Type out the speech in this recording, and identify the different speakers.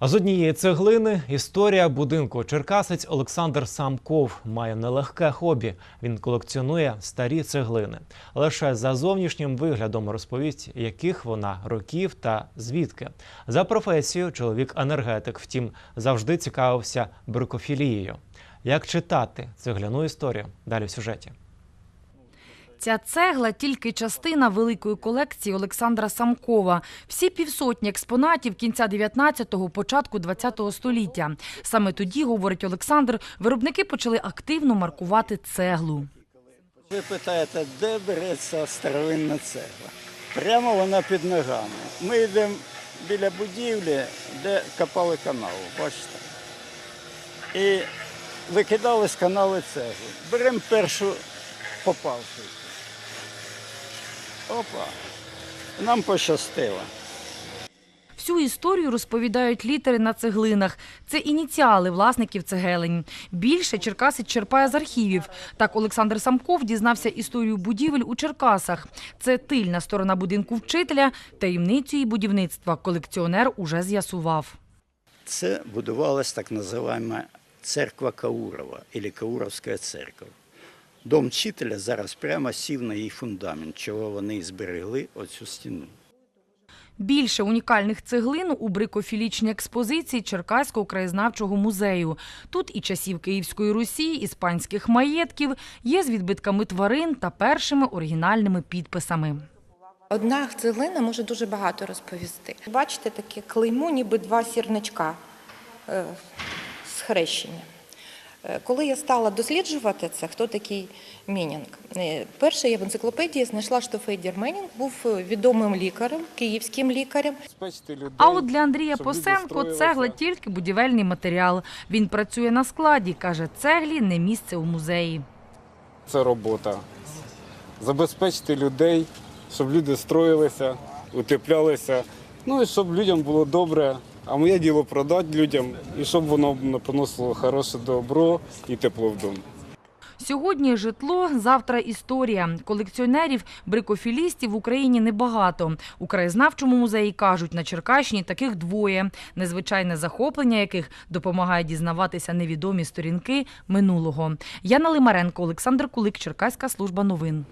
Speaker 1: А з однієї цеглини історія будинку черкасець Олександр Самков має нелегке хобі. Він колекціонує старі цеглини. Лише за зовнішнім виглядом розповість, яких вона років та звідки. За професією чоловік енергетик, втім, завжди цікавився брикофілією. Як читати цегляну історію? Далі в сюжеті.
Speaker 2: Ця цегла тільки частина великої колекції Олександра Самкова. Всі півсотні експонатів кінця 19-го, початку 20-го століття. Саме тоді, говорить Олександр, виробники почали активно маркувати цеглу.
Speaker 3: Ви питаєте, де береться старовинна цегла? Прямо вона під ногами. Ми йдемо біля будівлі, де копали канал, бачите? І викидали з каналу цеглу. Беремо першу попавши. Опа. Нам пощастило.
Speaker 2: Всю історію розповідають літери на цеглинах. Це ініціали власників цегелень. Більше Черкасець черпає з архівів. Так Олександр Самков дізнався історію будівель у Черкасах. Це тильна сторона будинку вчителя, таємницю її будівництва колекціонер уже з'ясував.
Speaker 3: Це будувалась так називаємо церква Каурова, або Кауровська церква. Дом вчителя зараз прямо сів на її фундамент, чого вони і зберегли оцю стіну.
Speaker 2: Більше унікальних цеглин у брикофілічній експозиції Черкаського краєзнавчого музею. Тут і часів Київської Русі, іспанських маєтків, є з відбитками тварин та першими оригінальними підписами.
Speaker 4: Одна цеглина може дуже багато розповісти. Бачите, таке клеймо, ніби два сірничка е, схрещення. Е, Коли я стала досліджувати це, хто такий Менінг, е, перше я в енциклопедії знайшла, що Федір Менінг був е, відомим лікарем, київським лікарем.
Speaker 2: А от для Андрія Посенко цегла тільки будівельний матеріал. Він працює на складі, каже, цеглі не місце у музеї.
Speaker 5: це робота. Забезпечити людей, щоб люди строїлися, утеплялися, ну і щоб людям було добре. А моє діло продати людям, і щоб воно приносило хороше добро і тепло в дом.
Speaker 2: Сьогодні житло, завтра історія. Колекціонерів, брикофілістів в Україні небагато. У краєзнавчому музеї кажуть, на Черкащині таких двоє. Незвичайне захоплення яких допомагає дізнаватися невідомі сторінки минулого. Яна Лимаренко, Олександр Кулик, Черкаська служба новин.